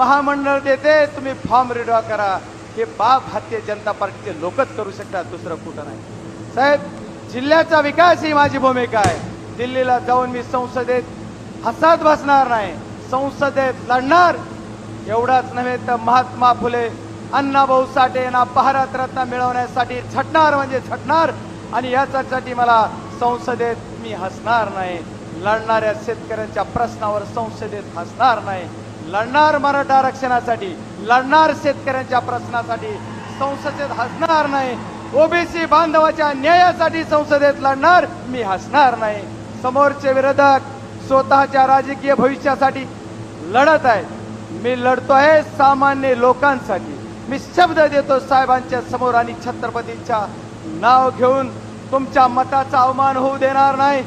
महामंडळ देते तुम्ही फॉर्म रिडॉ करा. हे बाप भारतीय जनता पार्टीचे लोकच करू शकतात दुसरं कुठं नाही. साहेब जिल्ह्याचा विकास ही माझी भूमिका आहे. दिल्लीला जाऊन मी संसदेत हसात बसणार नाही. संसदेत लढणार. एवढाच नव्हे तर महात्मा फुले अण्णाभाऊ साठे यांना भारत रत्न मिळवण्यासाठी झटणार म्हणजे झटणार. आणि याच्यासाठी मला संसदेत मी हसणार नाही. लढणाऱ्या शेतकऱ्यांच्या प्रश्नावर संसदेत हसणार नाही. लढणार मराठा आरक्षणासाठी लढणार शेतकऱ्यांच्या प्रश्नासाठी संसदेत हसणार नाही. ओबीसी बांधवाच्या न्यायासाठी संसदेत लढणार मी हसणार नाही. समोरचे विरोधक स्वतःच्या राजकीय भविष्यासाठी लढत आहेत. मी लढतो आहे सामान्य लोकांसाठी. मी शब्द देतो साहेबांच्या समोर आणि छत्रपतीच्या नाव घेऊन. तुमच्या मताचा अवमान होऊ देणार नाही.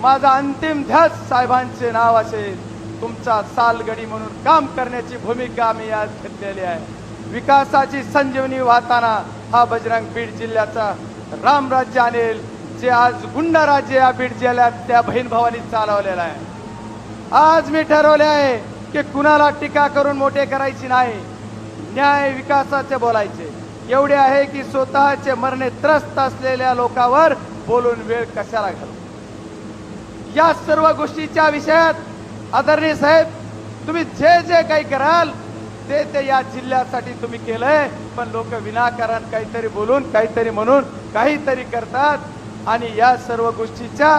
माझा अंतिम ध्यास साहेबांचे नाव असेल. तुमचा सालगडी म्हणून काम करण्याची भूमिका मी आज घेतलेली आहे. विकासाची संजीवनी वाहताना हा बजरंग बीड जिल्ह्याचा रामराज्य आणेल जे आज गुंडा राज्य या बीड जिल्ह्यात त्या बहीण भावानी चालवलेला आहे. आज मी ठरवले आहे की कुणाला टीका करून मोठे करायची नाही. न्याय विकासाचे बोलायचे. एवढे आहे की स्वतःचे मरणे त्रस्त असलेल्या लोकांवर बोलून वेळ कशाला घालू? या सर्व गोष्टीच्या विषयात आदरणीय साहेब तुम्ही जे जे काही कराल ते ते या जिल्ह्यासाठी तुम्ही केलंय. पण लोक विनाकारण काहीतरी बोलून काहीतरी म्हणून काहीतरी करतात. आणि या सर्व गोष्टीच्या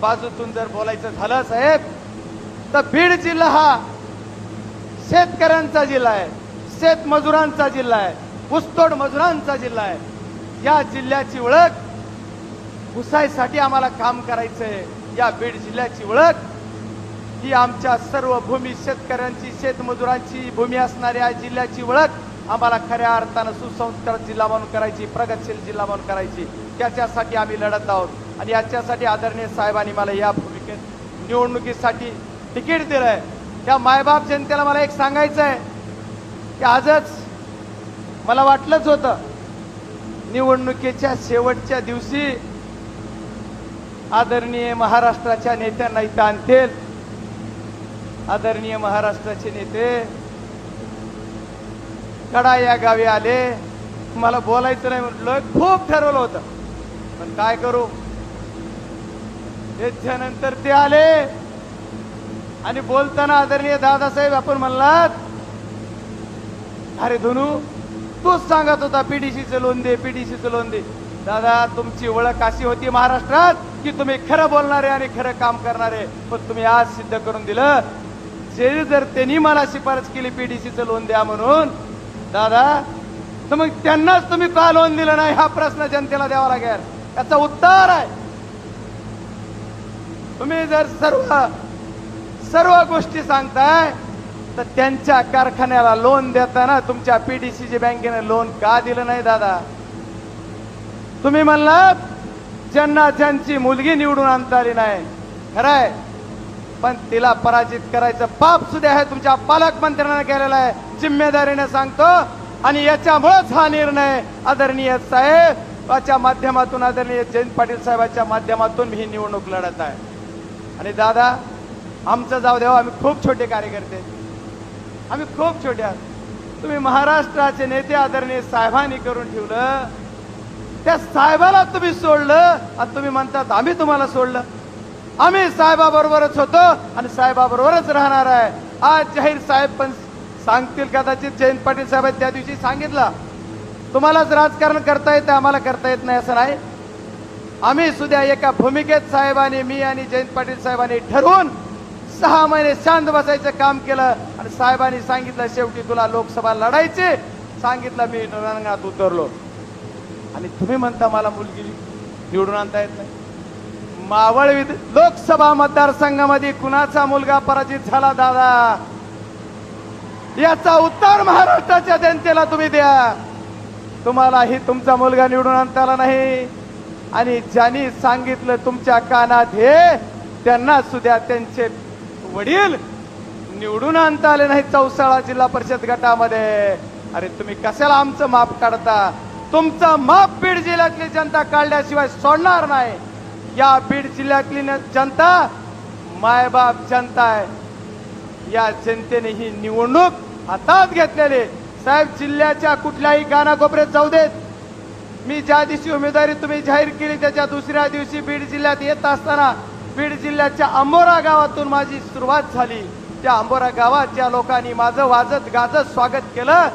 बाजूतून जर बोलायचं झालं साहेब तर बीड जिल्हा हा शेतकऱ्यांचा जिल्हा आहे शेतमजुरांचा जिल्हा आहे ऊसतोड मजुरांचा जिल्हा आहे. या जिल्ह्याची ओळख घुसायसाठी आम्हाला काम करायचंय. या बीड जिल्ह्याची ओळख ही आमच्या सर्व भूमी शेतकऱ्यांची शेतमजुरांची भूमी असणाऱ्या जिल्ह्याची ओळख आम्हाला खऱ्या अर्थानं सुसंस्कृत जिल्हा म्हणून करायची प्रगतशील जिल्हा म्हणून करायची. त्याच्यासाठी आम्ही लढत आहोत. आणि याच्यासाठी आदरणीय साहेबांनी मला या भूमिकेत निवडणुकीसाठी तिकीट दिलंय त्या मायबाप जनतेला मला एक सांगायचं आहे की आजच मला वाटलंच होतं निवडणुकीच्या शेवटच्या दिवशी आदरणीय महाराष्ट्राच्या नेत्यांना इथं आणतील. आदरणीय महाराष्ट्राचे नेते कडा या गावी आले. मला बोलायचं नाही म्हटलं खूप ठरवलं होतं. पण काय करू? त्याच्यानंतर ते आले. आणि बोलताना आदरणीय दादासाहेब आपण म्हणलात अरे धुनू तूच सांगत होता पीडीसीचं लोन दे पीडीसीचं लोन दे. दादा तुमची ओळख अशी होती महाराष्ट्रात की तुम्ही खरं बोलणारे आणि खरं काम करणारे पण तुम्ही आज सिद्ध करून दिलं जे जर त्यांनी मला शिफारस केली पीडीसीचं लोन द्या म्हणून. दादा तर मग त्यांनाच तुम्ही का लोन दिलं नाही? हा प्रश्न जनतेला द्यावा लागेल. याचा उत्तर आहे. तुम्ही जर सर्व सर्व गोष्टी सांगताय तर त्यांच्या कारखान्याला लोन देताना तुमच्या पीडीसीची बँकेने लोन का दिलं नाही दादा? तुम्ही म्हणला ज्यांना ज्यांची मुलगी निवडून आणता आली नाही. खरंय पण तिला पराजित करायचं पाप सुद्धा आहे. तुमच्या पालकमंत्र्यांना केलेला आहे. जिम्मेदारीने सांगतो. आणि याच्यामुळेच हा निर्णय आदरणीय साहेबाच्या माध्यमातून आदरणीय जयंत पाटील साहेबांच्या माध्यमातून ही निवडणूक लढत आहे. आणि दादा आमचं जाऊ देवा हो, आम्ही खूप छोटे कार्यकर्ते आम्ही खूप छोटे आहोत. तुम्ही महाराष्ट्राचे नेते आदरणीय साहेबांनी करून ठेवलं. त्या साहेबाला तुम्ही सोडलं. आणि तुम्ही म्हणतात आम्ही तुम्हाला सोडलं. आम्ही साहेबाबरोबरच होतो आणि साहेबाबरोबरच राहणार आहे. आज जाहीर साहेब पण सांगतील कदाचित जयंत पाटील साहेब त्या दिवशी सांगितलं. तुम्हालाच राजकारण करता येतं आम्हाला करता येत नाही असं नाही. आम्ही सुद्धा एका भूमिकेत साहेबांनी मी आणि जयंत पाटील साहेबांनी ठरवून सहा महिने शांत बसायचं काम केलं आणि साहेबांनी सांगितलं शेवटी तुला लोकसभा लढायची सांगितलं मी रणांगणात उतरलो. आणि तुम्ही म्हणता मला मुलगी निवडून आणता येत नाही. मावळ विध लोकसभा मतदारसंघामध्ये कुणाचा मुलगा पराजित झाला दादा? याचा उत्तर महाराष्ट्राच्या जनतेला तुम्ही द्या. तुम्हालाही तुमचा मुलगा निवडून आणता आला नाही. आणि ज्यांनी सांगितलं तुमच्या कानात हे त्यांना सुद्धा त्यांचे वडील निवडून आणता आले नाही चौसाळा जिल्हा परिषद गटामध्ये. अरे तुम्ही कशाला आमचं माप काढता? तुमचं माप बीड जिल्ह्यातली जनता काढल्याशिवाय सोडणार नाही. या बीड जिल्ह्यातली न- जनता मायबाप जनता आहे. या जनतेने ही निवडणूक हातात घेतलेली साहेब जिल्ह्याच्या कुठल्याही कानाकोपऱ्यात जाऊ देत. मी ज्या दिवशी उमेदवारी तुम्ही जाहीर केली त्याच्या दुसऱ्या दिवशी बीड जिल्ह्यात येत असताना बीड जिल्ह्याच्या अंबोरा गावातून माझी सुरुवात झाली. त्या अंबोरा गावात ज्या लोकांनी माझं वाजत गाजत स्वागत केलं.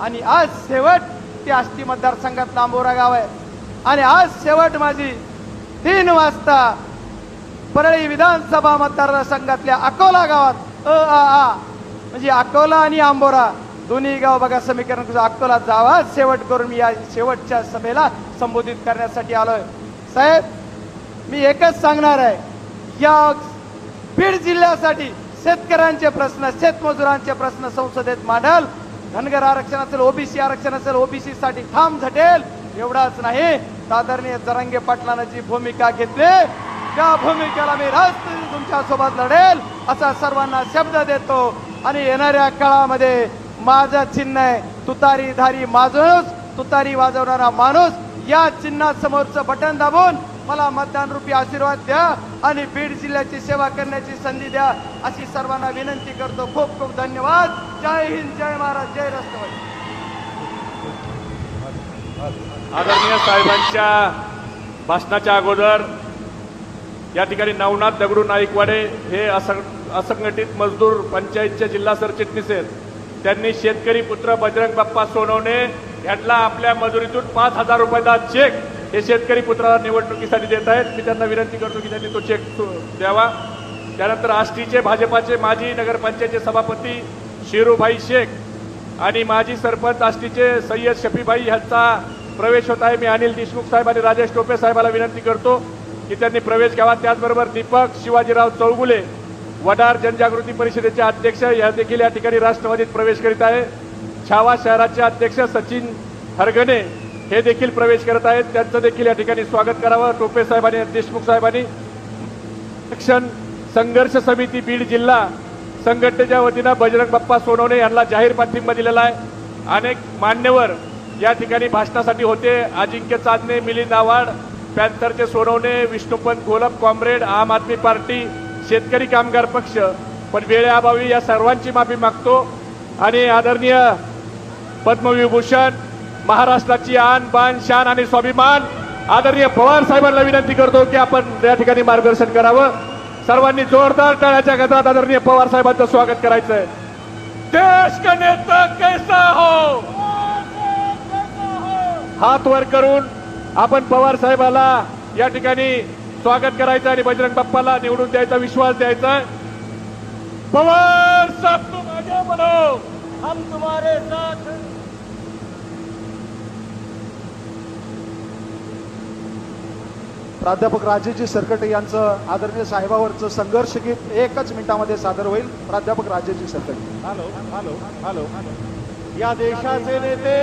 आणि आज शेवट ते आष्टी मतदारसंघातला आंबोरा गाव आहे. आणि आज शेवट माझी तीन वाजता परळी विधानसभा मतदारसंघातल्या अकोला गावात अ आ आ म्हणजे अकोला आणि आंबोरा दोन्ही गाव बघा समीकरण अकोला जावा शेवट करून मी या शेवटच्या सभेला संबोधित करण्यासाठी आलोय. साहेब मी एकच सांगणार आहे. या बीड जिल्ह्यासाठी शेतकऱ्यांचे प्रश्न शेतमजुरांचे प्रश्न संसदेत मांडल. धनगर आरक्षण असेल ओबीसी आरक्षण असेल ओबीसी साठी ठाम झटेल. एवढाच नाही. आदरणीय जरांगे पाटलानं जी भूमिका घेतली त्या भूमिकेला मी राष्ट्रीय तुमच्यासोबत लढेल असा सर्वांना शब्द देतो. आणि येणाऱ्या काळामध्ये माझं चिन्ह आहे तुतारी धारी माणूस तुतारी वाजवणारा माणूस या चिन्हासमोरचं बटन दाबून मला मतदान रूपी आशीर्वाद द्या आणि बीड जिल्ह्याची सेवा करण्याची संधी द्या अशी सर्वांना विनंती करतो. खूप खूप धन्यवाद. जय हिंद जय महाराज जय रस्तवाई आदरणीय साहेबांच्या भाषणाच्या अगोदर या ठिकाणी नवनाथ दगडू नाईकवाडे हे असं असंघटित मजदूर पंचायतचे जिल्हा सरचिटणीस आहेत. त्यांनी शेतकरी पुत्र बजरंग बाप्पा सोनवणे यांना आपल्या मजुरीतून पाच हजार रुपयाचा चेक हे शेतकरी पुत्राला निवडणुकीसाठी देत आहेत. मी त्यांना विनंती करतो की त्यांनी तो चेक द्यावा. त्यानंतर आष्टीचे भाजपाचे माजी नगरपंचायतचे सभापती शिरूभाई शेख आणि माजी सरपंच आष्टीचे सय्यद शफीभाई यांचा प्रवेश होत आहे. मी अनिल देशमुख साहेब आणि राजेश टोपे साहेबाला विनंती करतो की त्यांनी प्रवेश घ्यावा. त्याचबरोबर दीपक शिवाजीराव चौगुले वडार जनजागृती परिषदेचे अध्यक्ष या देखील या ठिकाणी राष्ट्रवादीत प्रवेश करीत आहे. छावा शहराचे अध्यक्ष सचिन हरगणे हे देखील प्रवेश करत आहेत. त्यांचं देखील या ठिकाणी स्वागत करावं. टोपे साहेबांनी देशमुख साहेबांनी आरक्षण संघर्ष समिती बीड जिल्हा संघटनेच्या वतीनं बजरंग बाप्पा सोनवणे यांना जाहीर पाठिंबा दिलेला आहे. अनेक मान्यवर या ठिकाणी भाषणासाठी होते अजिंक्य चांदणे मिलिंद आव्हाड पॅन्थरचे सोनवणे विष्णुपंत घोलप कॉम्रेड आम आदमी पार्टी शेतकरी कामगार पक्ष. पण वेळेअभावी या सर्वांची माफी मागतो. आणि आदरणीय पद्मविभूषण महाराष्ट्राची आन बान शान आणि स्वाभिमान आदरणीय पवार साहेबांना विनंती करतो की आपण या ठिकाणी मार्गदर्शन करावं. सर्वांनी जोरदार टाळ्याच्या गजरात आदरणीय पवार साहेबांचं स्वागत करायचं देश का नेता कैसा हो? हात वर करून आपण पवार साहेबाला या ठिकाणी स्वागत करायचं आणि बजरंग बाप्पाला निवडून द्यायचा विश्वास द्यायचा. पवार साहेब तुम आगे बढ़ो हम तुम्हारे साथ. प्राध्यापक राजेजी सरकटे यांचं आदरणीय साहेबावरचं संघर्ष गीत एकच मिनिटामध्ये सादर होईल. प्राध्यापक Rajeji Sarkate. Hello hello hello. या देशाचे नेते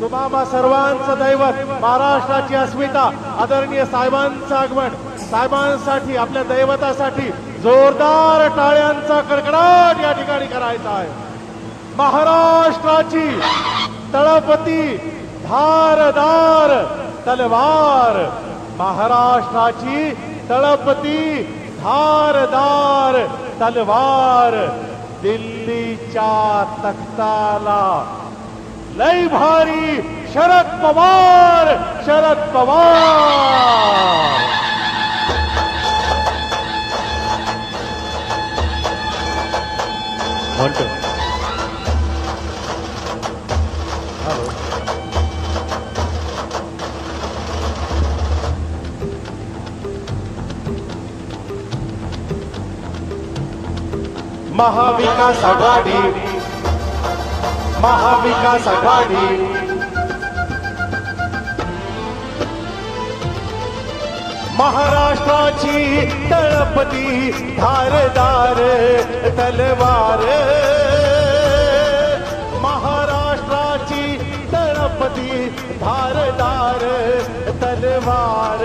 सुमामा सर्वांचं दैवत महाराष्ट्राची अस्मिता आदरणीय साहेबांचं आगमन. साहेबांसाठी आपल्या दैवतासाठी जोरदार टाळ्यांचा कडकडाट या ठिकाणी करायचा आहे. महाराष्ट्राची तळपती धारदार तलवार. महाराष्ट्राची तळपती धारदार तलवार. दिल्लीच्या तख्ताला लय भारी शरद पवार शरद पवार! महाविकास आघाडी. महाविकास आघाडी महाराष्ट्राची तळपती धारदार तलवार. महाराष्ट्राची तळपती धारदार तलवार.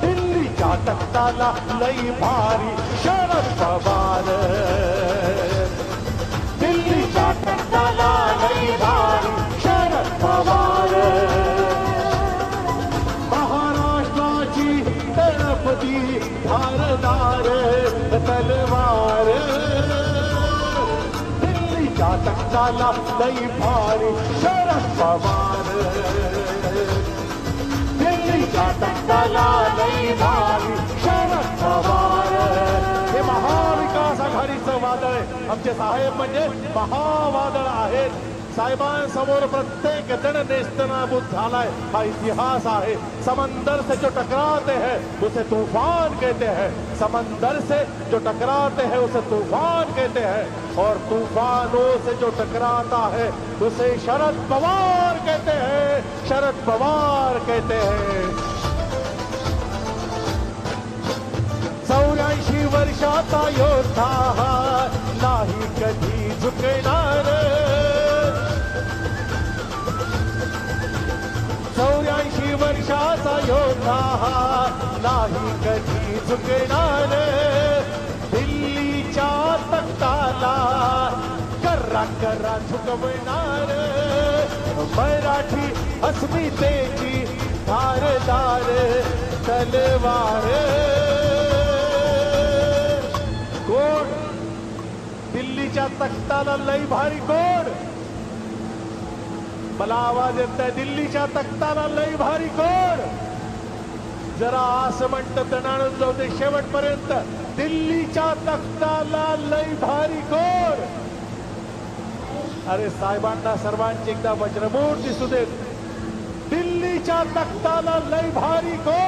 दिल्लीच्या तख्ताला लई भारी शरद पवार. पैदार शरद पवार. महाराष्ट्राची तळपती धारदार तलवार. दिल्लीच्या तख्ताला लई भारी शरद पवार. दिल्लीच्या तख्ताला लई आमचे साहेब म्हणजे महावादळ आहेत. साहेबांसमोर प्रत्येक जण नेस्तनाबूत झालाय. हा इतिहास आहे. समंदर से जो टकराते हैं, उसे तूफ़ान कहते हैं. समंदर से जो टकराते हैं, उसे तूफ़ान कहते हैं. और तूफानों से जो टकराता है, उसे शरद पवार कहते हैं. शरद पवार कहते हैं. वर्षाचा योद्धा नाही कधी झुकणार. चौऱ्याऐंशी वर्षाचा योद्धा नाही कधी झुकणार. दिल्लीच्या तख्ताला कर्रा कर्रा झुकवणार. मराठी अस्मितेची धारदार तलवार. दिल्लीच्या तख्ताला लई भारी कोण मला आवाज येत आहे दिल्लीच्या तख्ताला लई भारी कोण जरा असं म्हणतं तणाणून जाऊ दे शेवटपर्यंत. दिल्लीच्या तख्ताला लई भारी कोण अरे साहेबांना सर्वांची एकदा वज्रमूठ दिसू देत. दिल्लीच्या तख्ताला लई भारी कोण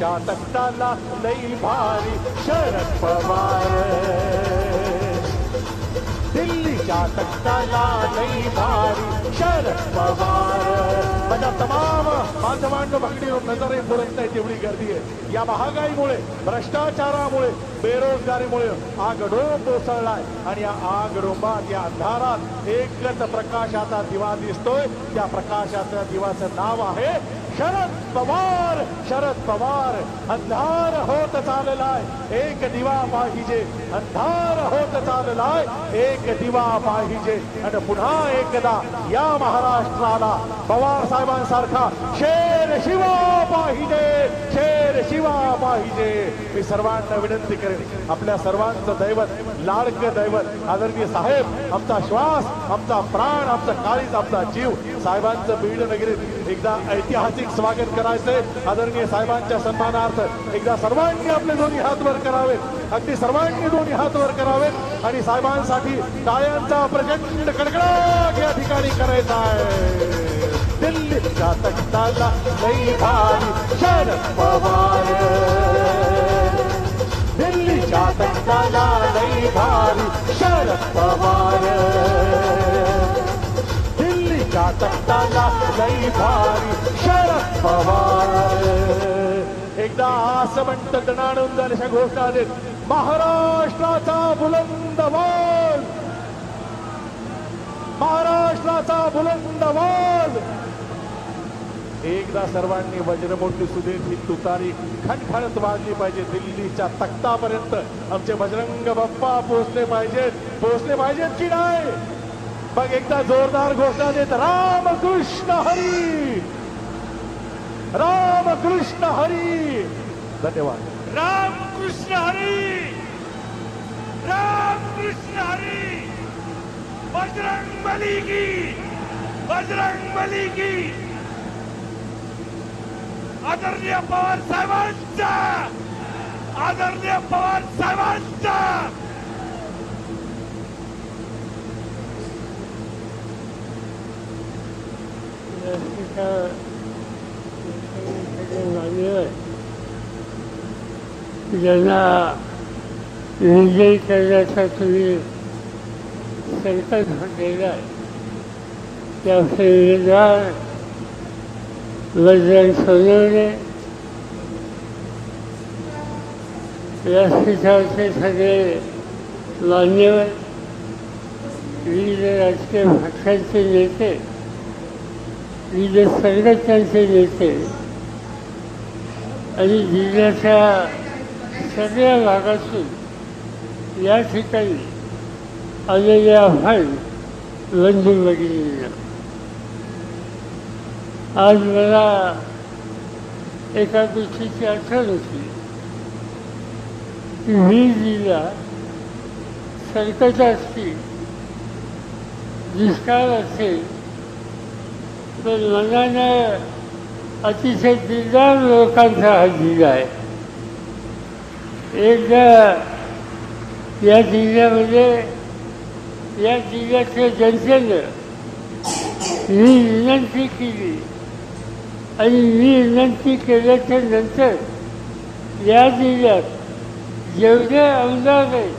दिल्लीच्या तख्ताला लई भारी शरद पवार. दिल्लीच्या तख्ताला लई भारी शरद पवार. माझ्या तमाम बांधवांनो भगडी नजरे बोलत नाही तेवढी गर्दी आहे. या महागाईमुळे भ्रष्टाचारामुळे बेरोजगारीमुळे आगडोंब कोसळलाय. आणि या आगडोंबात या अंधारात एकच प्रकाशाचा दिवा दिसतोय. त्या प्रकाशाच्या दिवाचं नाव आहे शरद पवार शरद पवार अंधार होत चाललाय. एक दिवा पाहिजे अंधार होत चाललाय. एक दिवा पाहिजे. आणि पुन्हा एकदा या महाराष्ट्राला पवार साहेबांसारखा शेर शिवा पाहिजे शेर शिवा पाहिजे. मी सर्वांना विनंती करेन आपल्या सर्वांचं दैवत लाडकं दैवत आदरणीय साहेब आमचा श्वास आमचा प्राण आमचा काळीज आमचा जीव. साहेबांचं बीड नगरीत एकदा ऐतिहासिक स्वागत करायचंय. आदरणीय साहेबांच्या सन्मानार्थ एकदा सर्वांनी आपले दोन्ही हात वर करावेत. अगदी सर्वांनी दोन्ही हात वर करावेत आणि साहेबांसाठी टाळ्यांचा प्रचंड कडकडाट या ठिकाणी करायचा आहे. दिल्लीत तख्ताला लई भारी शरद पवार। दिल्लीच्या तख्ताला लई भारी शरद पवार। दिल्लीच्या तख्ताला लई भारी शरद पवार। एकदा असं म्हणतं दणाणून झाल्याच्या घोषणा देत महाराष्ट्राचा बुलंद महाराष्ट्राचा बुलंद आवाज एकदा सर्वांनी वज्रमोठी सुदेत ही तुतारी खणखणत वाजली पाहिजे दिल्लीच्या तख्तापर्यंत. आमचे बजरंग बाप्पा पोहोचले पाहिजेत. पोहोचले पाहिजेत की नाही? मग एकदा जोरदार घोषणा देत रामकृष्ण हरी! रामकृष्ण हरी! धन्यवाद. राम कृष्ण हरी! राम कृष्ण हरी! बजरंग बली की! बजरंग बली की! आदरणीय पवार साहेबांचा आदरणीय पवार साहेबांचा ज्यांना विजयी करण्याचा तुम्ही संकल्प केला आहे त्या संविधान बजरंग सोनवणे व्यासपीठावरचे सगळे मान्यवर विविध राजकीय पक्षांचे नेते विविध संघटनांचे नेते आणि जिल्ह्याच्या सगळ्या भागातून या ठिकाणी आलेले आव्हान बंधू भगिनींना. आज मला एका गोष्टीची आठवण होती. की मी जिल्हा संकटाची दुष्काळ असेल पण मनानं अतिशय दिलदार लोकांचा हा जिल्हा आहे. एकदा या जिल्ह्यामध्ये या जिल्ह्याच्या जनतेनं मी विनंती केली. आणि मी विनंती केल्याच्यानंतर या जिल्ह्यात जेवढे आमदार आहेत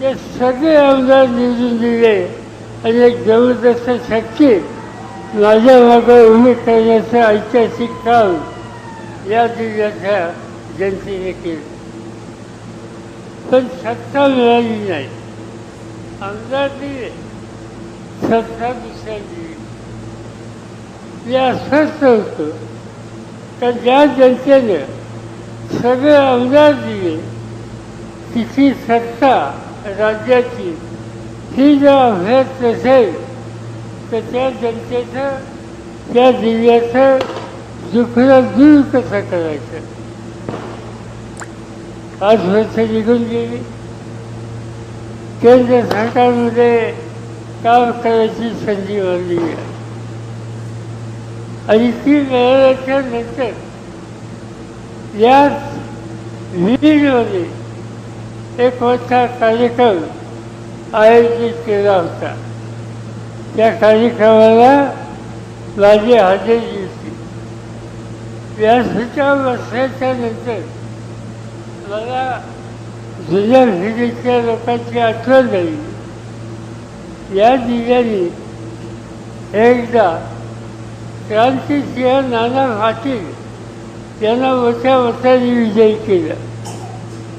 ते सगळे आमदार निवडून दिले आणि एक जबरदस्त शक्ती माझ्या मागे उभी करण्याचं ऐतिहासिक काम या जिल्ह्याच्या जनतेने केलं. पण सत्ता मिळाली नाही. आमदार दिले सत्ता दुसऱ्या दिली हे अस्वस्थ होतो. तर ज्या जनतेनं सगळे आमदार दिले तिची सत्ता राज्याची ही जर अभ्यास नसेल तर त्या जनतेचं त्या जिल्ह्याचं दुखणं दूर कसं करायचं? आज वर्ष निघून गेली. केंद्र सरकारमध्ये काम करायची संधी आली आहे. आणि ती मिळाल्याच्या नंतर याच विहिरीमध्ये एक मोठा कार्यक्रम आयोजित केला होता. त्या कार्यक्रमाला माझी हजेरी होती व्यासपीठावर बसल्याच्या नंतर मला जुन्या पिढीच्या लोकांची आठवण झाली. या दिव्याने एकदा क्रांतिसिंह नाना पाटील यांना मोठ्या मताने विजयी केला.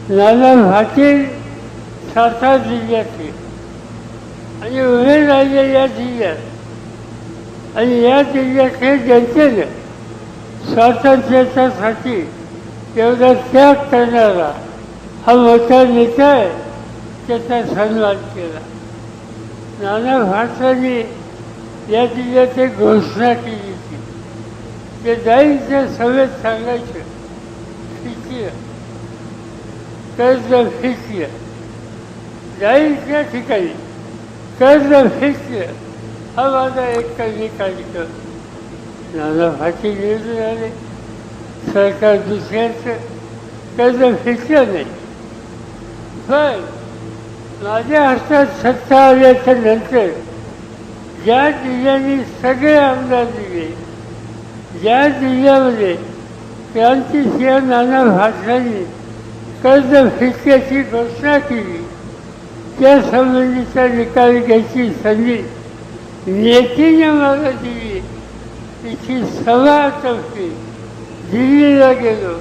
नाना पाटील सातारा जिल्ह्यातले आणि उभे या जिल्ह्यात. आणि या जिल्ह्यातल्या जनतेनं स्वातंत्र्याच्यासाठी एवढा त्याग करणारा हा मोठा नेता आहे त्याचा सन्मान केला. नाना भारताने या जिल्ह्यात एक घोषणा केली. होती ते जाईच्या सभेत सांगायचं फिरतीय कर्ज फिरतीय जाईच्या ठिकाणी. कर्ज फिरतीय हा माझा एक कमी कार्यक्रम. नाना फाटी निवडून आले. सरकार दुसऱ्याचं. कर्ज फिरलं नाही. पण माझ्या हातात सत्ता आल्याच्यानंतर ज्या जिल्ह्यांनी सगळे आमदार दिले ज्या जिल्ह्यामध्ये क्रांतिसिंह नाना भाषांनी कर्ज फिटक्याची घोषणा केली. त्या संबंधीचा निकाल घ्यायची संधी नेतीने मला दिली. तिची सभा तर्फे दिल्लीला गेलो.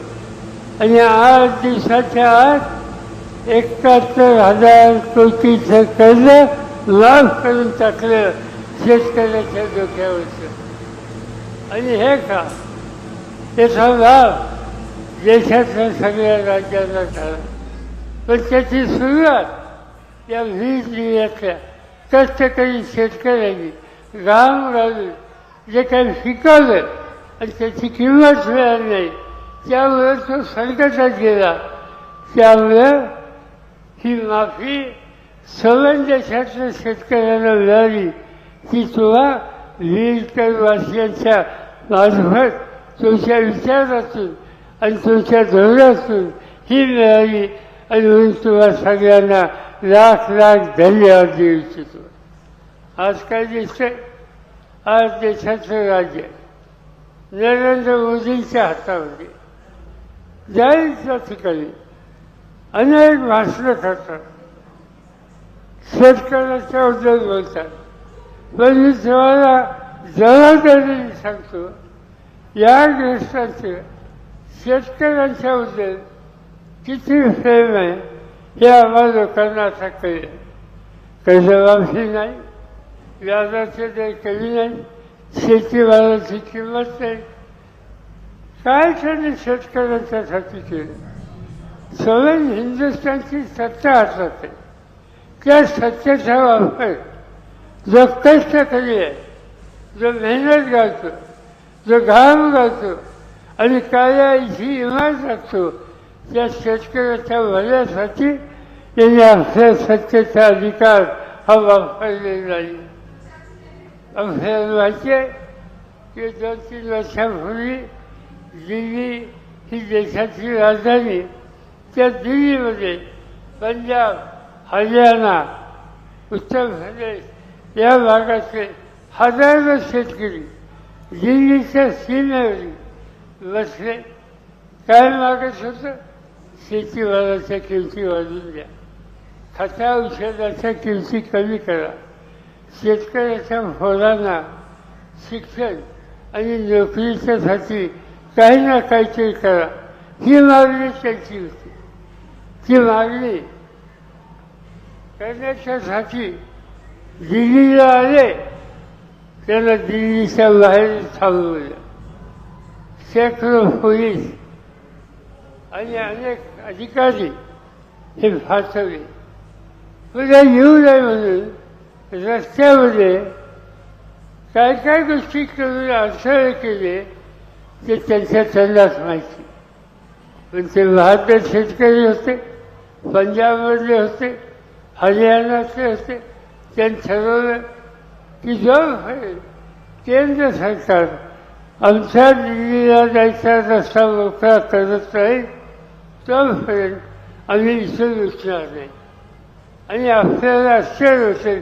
आणि आठ दिवसाच्या आत एकाहत्तर हजार कोटीचं कर्ज माफ करून टाकलं शेतकऱ्याच्या डोक्यावरचं. आणि हे का त्याचा लाभ देशातल्या सगळ्या राज्यांना झाला पण त्याची सुरुवात या वीज जिल्ह्यातल्या कष्टकरी शेतकऱ्यांनी राम राजू जे काही शिकवलं आणि त्याची किंमत मिळाली नाही त्यामुळे तो संकटात गेला. त्यामुळं ही माफी सवन देशातल्या शेतकऱ्यांना मिळाली. ती तुम्हा वीरकरवासियांच्या मार्फत तुमच्या विचारातून आणि तुमच्या धोरणातून ही मिळाली आणि म्हणून तुम्हाला सगळ्यांना लाख लाख धन्यवाद देऊ इच्छितो. आज काय दिसतंय? आज देशाचं राज्य नरेंद्र मोदींच्या हातामध्ये. जाहीरच्या ठिकाणी अनेक भाषणं करतात. शेतकऱ्याच्या उद्योग बोलतात. म्हणजे पण मी तुम्हाला जबाबदारीने सांगतो या ग्रस्ताचं शेतकऱ्यांच्याबद्दल किती प्रेम आहे हे आम्हा लोकांना आता कळेल. कर्जमाफी नाही व्याजाचे दर कमी नाही शेतीमालाची किंमत नाही. काय त्यांनी शेतकऱ्यांच्यासाठी केलं? सगळं हिंदुस्थानची सत्ता हातात आहे त्या सत्तेचा वापर जो कष्ट आहे जो मेहनत घालतो जो घाम घालतो आणि काय इशी इमारत लागतो त्या शेतकऱ्याच्या भल्यासाठी त्यांनी आपल्या सत्तेचा अधिकार हा वापरलेला नाही आपल्याला माहिती आहे की दोन तीन वर्षापूर्वी दिल्ली ही देशाची राजधानी त्या दिल्लीमध्ये पंजाब हरियाणा उत्तर प्रदेश या भागातले हजारो शेतकरी दिल्लीच्या सीमेवर बसले. काय मागत होतं शेतीमालाच्या किमती वाढून द्या. खता औषधाच्या किमती कमी करा. शेतकऱ्याच्या मुलांना शिक्षण आणि नोकरीच्यासाठी काही ना काहीतरी करा. ही मागणी त्यांची होती. ती मागणी करण्याच्यासाठी दिल्लीला आले त्यांना दिल्लीच्या बाहेर थांबवलं. शेकडो पोलीस आणि अनेक अधिकारी हे फासवले पुन्हा येऊ नये म्हणून रस्त्यामध्ये काय काय गोष्टी करून अडथळे केले ते त्यांच्या त्यांनाच माहिती. पण ते बहादर शेतकरी होते पंजाबमधले होते हरियाणातले होते. त्यांनी ठरवलं की जर केंद्र सरकार आमच्या दिल्लीला जायचा रस्ता मोकळा करत राहील तोपर्यंत आम्ही इथे घुसणार नाही आणि आपल्याला आश्चर्य होते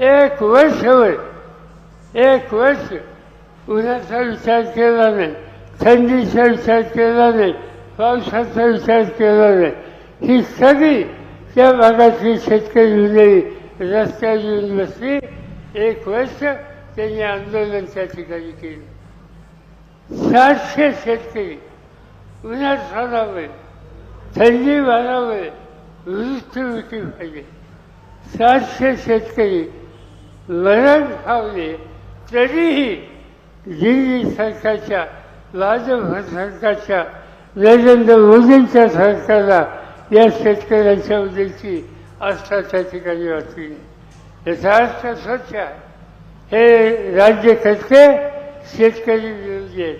एक वर्ष वर्षभर एक वर्ष उन्हाचा विचार केला नाही थंडीचा विचार केला नाही पावसाचा विचार केला नाही. ही सगळी त्या भागातली शेतकरी मंडळी रस्त्यावर येऊन बसली. एक वर्ष त्यांनी आंदोलन त्या ठिकाणी केलं. सातशे शेतकरी उन्हात साधावे थंडी वाढावे मृत्यूमुखी पाहिजे. सातशे शेतकरी मरण पावले तरीही दिल्ली सरकारच्या भाजप सरकारच्या नरेंद्र मोदींच्या सरकारला या शेतकऱ्यांच्या उद्याची आस्था त्या ठिकाणी वाटली याचा अर्थ स्वच्छ आहे. हे राज्य कसके शेतकरी विरोधी आहेत.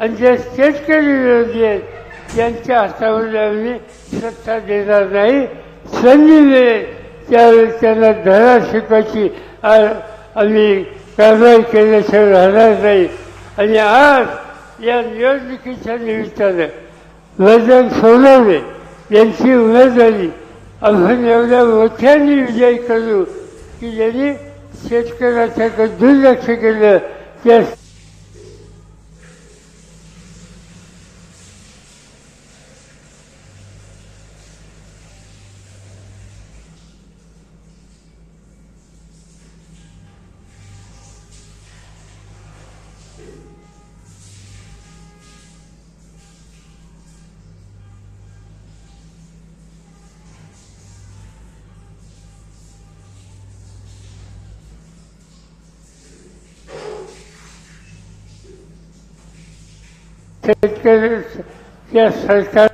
आणि जे शेतकरी विरोधी आहेत त्यांच्या हातामध्ये आम्ही सत्ता देणार नाही. संधी मिळेल. त्यावेळी त्यांना धडा शिकवायची आम्ही कारवाई केल्याशिवाय राहणार नाही. आणि आज या निवडणुकीच्या निमित्तानं वजन सोनवणे यांची उमेदवारी आपण एवढ्या मोठ्याने विजय करू. की ज्यांनी शेतकऱ्याच्याकडे दुर्लक्ष केलं त्या शेतकरी त्या सरकार